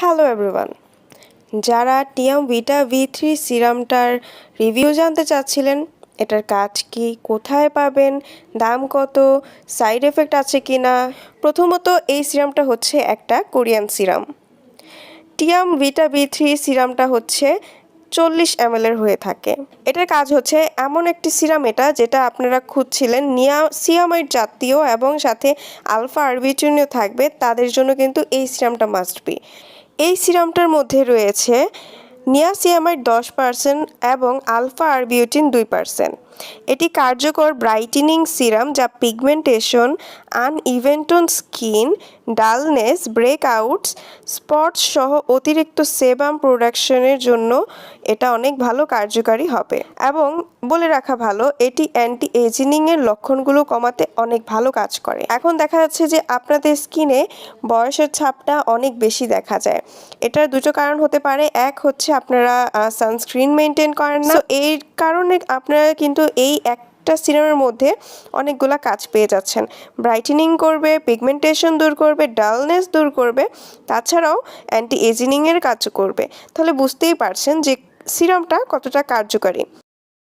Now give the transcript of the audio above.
Hello everyone যারা Tiam Vita B three সিরামটার review জানতে চাচ্ছিলেন, এটার কাজ কি, কোথায় পাবেন, দাম কত সাইড এফেক্ট আছে কি না প্রথমত এই সিরামটা হচ্ছে একটা Korean serum. Tiam Vita B three সিরামটা হচ্ছে চল্লিশ এম এর হয়ে থাকে। এটার কাজ হচ্ছে এমন একটি সিরাম এটা যেটা আপনারা খুঁজছিলেন, নিয়া সিয়ামাইড জাতীয় এবং সাথে আলফা আরবিচুনিও থাকবে, তাদের জন্য কিন্তু এই সিরামটা মাস্ট বি এই সিরামটার মধ্যে রয়েছে নিয়াসিয়ামাইড দশ পার্সেন্ট এবং আলফা আর বিউটিন দুই পার্সেন্ট। এটি কার্যকর ব্রাইটেনিং সিরাম যা pigmentation, uneven tone skin, dullness, breakouts, spots সহ অতিরিক্ত সেবাম প্রোডাকশনের জন্য এটা অনেক ভালো কার্যকারী হবে। এবং বলে রাখা ভালো, এটি অ্যান্টি এজিনিংয়ের লক্ষণগুলো কমাতে অনেক ভালো কাজ করে। এখন দেখা যাচ্ছে যে আপনাদের স্কিনে বয়সের ছাপটা অনেক বেশি দেখা যায়। এটার দুটো কারণ হতে পারে, এক হচ্ছে আপনারা সানস্ক্রিন মেনটেন করেন না। এই কারণে আপনারা কিন্তু এই একটা সিরামের মধ্যে অনেকগুলা কাজ পেয়ে যাচ্ছেন। ব্রাইটেনিং করবে পিগমেন্টেশন দূর করবে ডালনেস দূর করবে, তাছাড়াও অ্যান্টি এজিনিংয়ের কাজ করবে। তাহলে বুঝতেই পারছেন যে সিরামটা কতটা কার্যকারী।